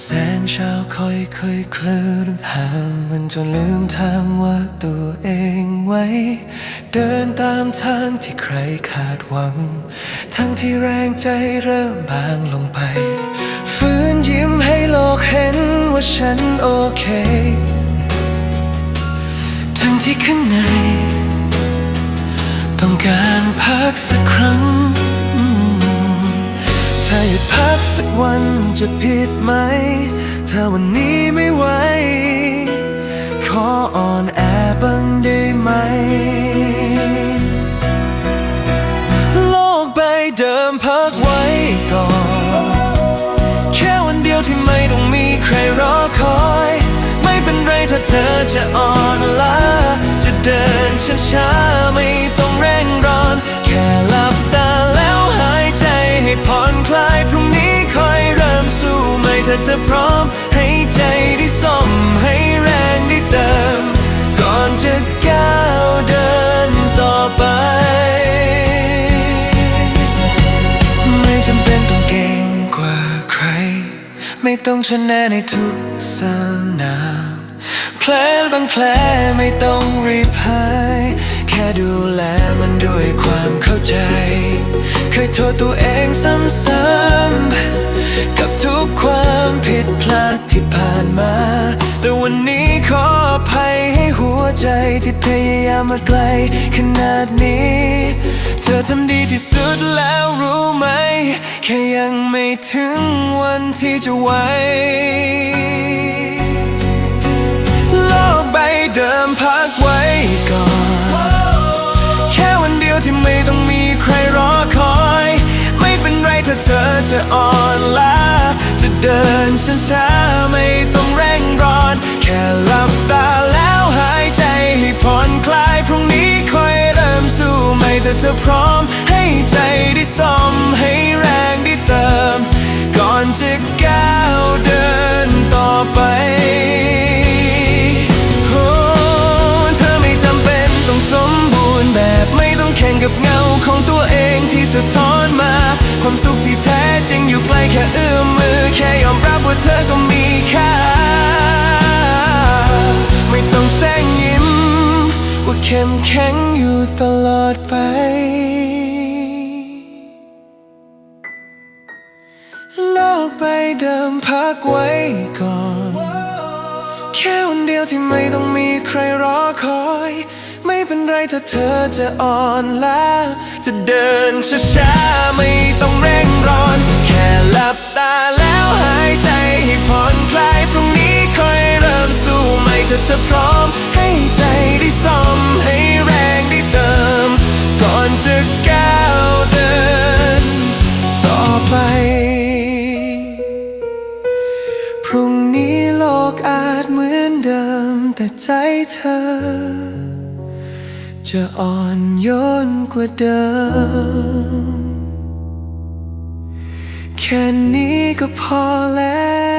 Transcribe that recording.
แสงเช้าค่อยค่อยๆเคลื่อนห่างมันจนลืมถามว่าตัวเองไว้ เดินตามทางที่ใครคาดหวัง ทั้งที่แรงใจเริ่มบางลงไป ฟื้นยิ้มให้โลกเห็นว่าฉันโอเค ทั้งที่ข้างใน ต้องการพักสักครั้ง ถ้าหยุดพักสักวันจะผิดไหม ถ้าวันนี้ไม่ไหว ขออ่อนแอบ้างได้ไหม โลกใบเดิมพักไว้ก่อน แค่วันเดียวที่ไม่ต้องมีใครรอคอย ไม่เป็นไรถ้าเธอจะอ่อนล้าจะเดินช้าๆ ไม่ต้องชนะในทุกสนามแผลบางแผลไม่ต้องรีบหาย แค่ดูแลมันด้วยความเข้าใจ เคยโทษตัวเองซ้ำๆกับทุกความผิดพลาดที่ผ่านมา แต่วันนี้ขออภัยให้หัวใจที่พยายามมาไกลขนาดนี้ เธอทำดีที่สุดแล้วรู้ แค่ยังไม่ถึงวันที่จะไว้โลกใบเดิมพักไว้ก่อน แค่วันเดียวที่ไม่ต้องมีใครรอคอย ไม่เป็นไรถ้าเธอจะอ่อนล้า จะเดินช้าๆไม่ต้องเร่งร้อน แค่หลับตาแล้วหายใจให้ผ่อนคลายพรุ่งนี้ค่อยเริ่มสู้ไม่ถ้าเธอพร้อม กับเงาของตัวเองที่สะท้อนมา ความสุขที่แท้จริงอยู่ใกล้แค่เอื้อมมือ แค่ยอมรับว่าเธอก็มีค่า ไม่ต้องแซงยิ้ม ว่าเข้มแข็งอยู่ตลอดไปโลกใบเดิมพักไว้ก่อน แค่วันเดียวที่ไม่ต้องมีใครรอคอย เป็นไรถ้าเธอจะอ่อนล้าจะเดินช้าๆไม่ต้องเร่งร้อน แค่หลับตาแล้วหายใจให้ผ่อนคลายพรุ่งนี้ค่อยเริ่มสู้ไหม่ถ้าเธอพร้อม ให้ใจได้ซ่อมให้แรงได้เติม ก่อนจะก้าวเดิน ต่อไป พรุ่งนี้โลกอาจเหมือนเดิมแต่ใจเธอ จะอ่อนโยนกว่าเดิม แค่นี้ก็พอแล้ว